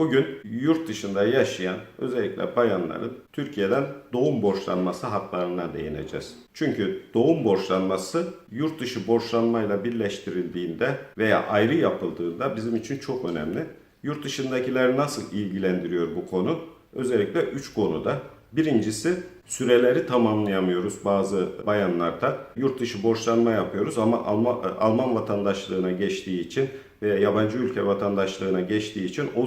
Bugün yurt dışında yaşayan özellikle bayanların Türkiye'den doğum borçlanması haklarına değineceğiz. Çünkü doğum borçlanması yurt dışı borçlanmayla birleştirildiğinde veya ayrı yapıldığında bizim için çok önemli. Yurt dışındakiler nasıl ilgilendiriyor bu konu? Özellikle 3 konuda. Birincisi süreleri tamamlayamıyoruz bazı bayanlarda. Yurt dışı borçlanma yapıyoruz ama Alman, Alman vatandaşlığına geçtiği için veya yabancı ülke vatandaşlığına geçtiği için o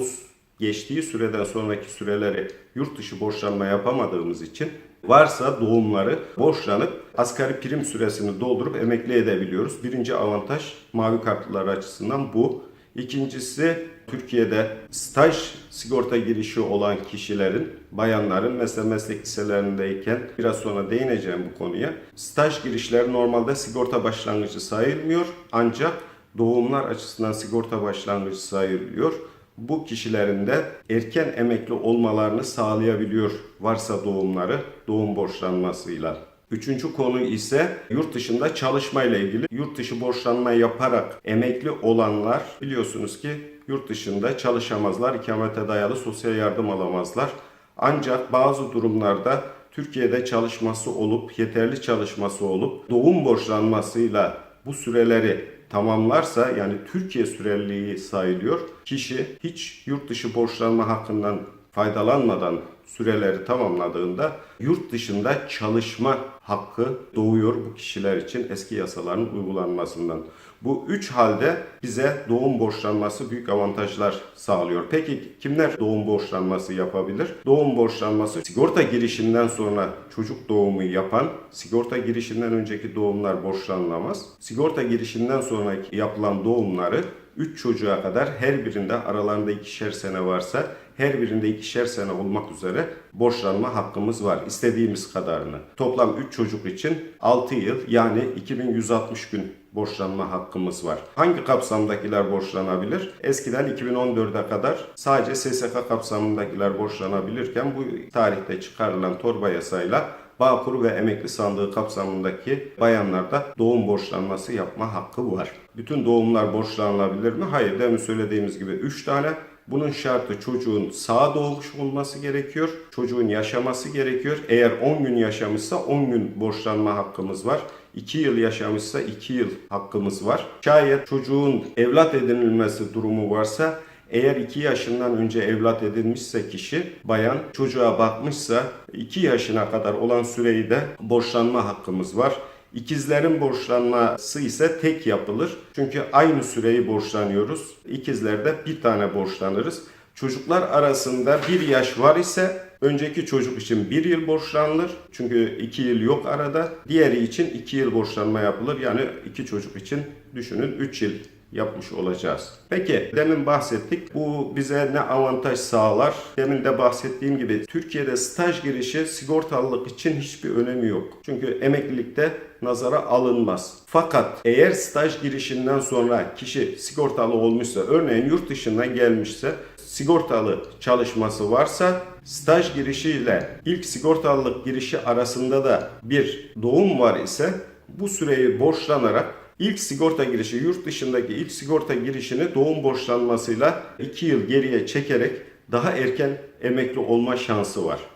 geçtiği süreden sonraki süreleri yurt dışı borçlanma yapamadığımız için varsa doğumları borçlanıp asgari prim süresini doldurup emekli edebiliyoruz. Birinci avantaj mavi kartlılar açısından bu. İkincisi Türkiye'de staj sigorta girişi olan kişilerin, bayanların mesela meslek liselerindeyken biraz sonra değineceğim bu konuya. Staj girişleri normalde sigorta başlangıcı sayılmıyor ancak doğumlar açısından sigorta başlangıcı sayılıyor. Bu kişilerin de erken emekli olmalarını sağlayabiliyor varsa doğumları doğum borçlanmasıyla. Üçüncü konu ise yurt dışında çalışmayla ilgili. Yurt dışı borçlanma yaparak emekli olanlar biliyorsunuz ki yurt dışında çalışamazlar, ikamete dayalı sosyal yardım alamazlar. Ancak bazı durumlarda Türkiye'de çalışması olup, yeterli çalışması olup doğum borçlanmasıyla bu süreleri tamamlarsa yani Türkiye süreliliği sayılıyor. Kişi hiç yurt dışı borçlanma hakkından faydalanmadan süreleri tamamladığında yurt dışında çalışma hakkı doğuyor bu kişiler için eski yasaların uygulanmasından. Bu üç halde bize doğum borçlanması büyük avantajlar sağlıyor. Peki kimler doğum borçlanması yapabilir? Doğum borçlanması sigorta girişinden sonra çocuk doğumu yapan, sigorta girişinden önceki doğumlar borçlanılamaz. Sigorta girişinden sonraki yapılan doğumları 3 çocuğa kadar her birinde aralarında ikişer sene varsa her birinde ikişer sene olmak üzere borçlanma hakkımız var. İstediğimiz kadarını. Toplam 3 çocuk için 6 yıl yani 2160 gün borçlanma hakkımız var. Hangi kapsamdakiler borçlanabilir? Eskiden 2014'e kadar sadece SSK kapsamındakiler borçlanabilirken bu tarihte çıkarılan torba yasayla Bağkur ve emekli sandığı kapsamındaki bayanlarda doğum borçlanması yapma hakkı var. Bütün doğumlar borçlanılabilir mi? Hayır. Demin söylediğimiz gibi 3 tane. Bunun şartı çocuğun sağ doğmuş olması gerekiyor. Çocuğun yaşaması gerekiyor. Eğer 10 gün yaşamışsa 10 gün borçlanma hakkımız var. 2 yıl yaşamışsa 2 yıl hakkımız var. Şayet çocuğun evlat edinilmesi durumu varsa eğer 2 yaşından önce evlat edinmişse kişi, bayan çocuğa bakmışsa 2 yaşına kadar olan süreyi de borçlanma hakkımız var. İkizlerin borçlanması ise tek yapılır. Çünkü aynı süreyi borçlanıyoruz. İkizlerde bir tane borçlanırız. Çocuklar arasında bir yaş var ise önceki çocuk için bir yıl borçlanılır. Çünkü iki yıl yok arada. Diğeri için iki yıl borçlanma yapılır. Yani iki çocuk için düşünün 3 yıl yapmış olacağız. Peki demin bahsettik. Bu bize ne avantaj sağlar? Demin de bahsettiğim gibi Türkiye'de staj girişi sigortalılık için hiçbir önemi yok. Çünkü emeklilikte nazara alınmaz. Fakat eğer staj girişinden sonra kişi sigortalı olmuşsa, örneğin yurt dışından gelmişse, sigortalı çalışması varsa staj girişiyle ilk sigortalılık girişi arasında da bir doğum var ise bu süreyi borçlanarak İlk sigorta girişi yurt dışındaki ilk sigorta girişini doğum borçlanmasıyla 2 yıl geriye çekerek daha erken emekli olma şansı var.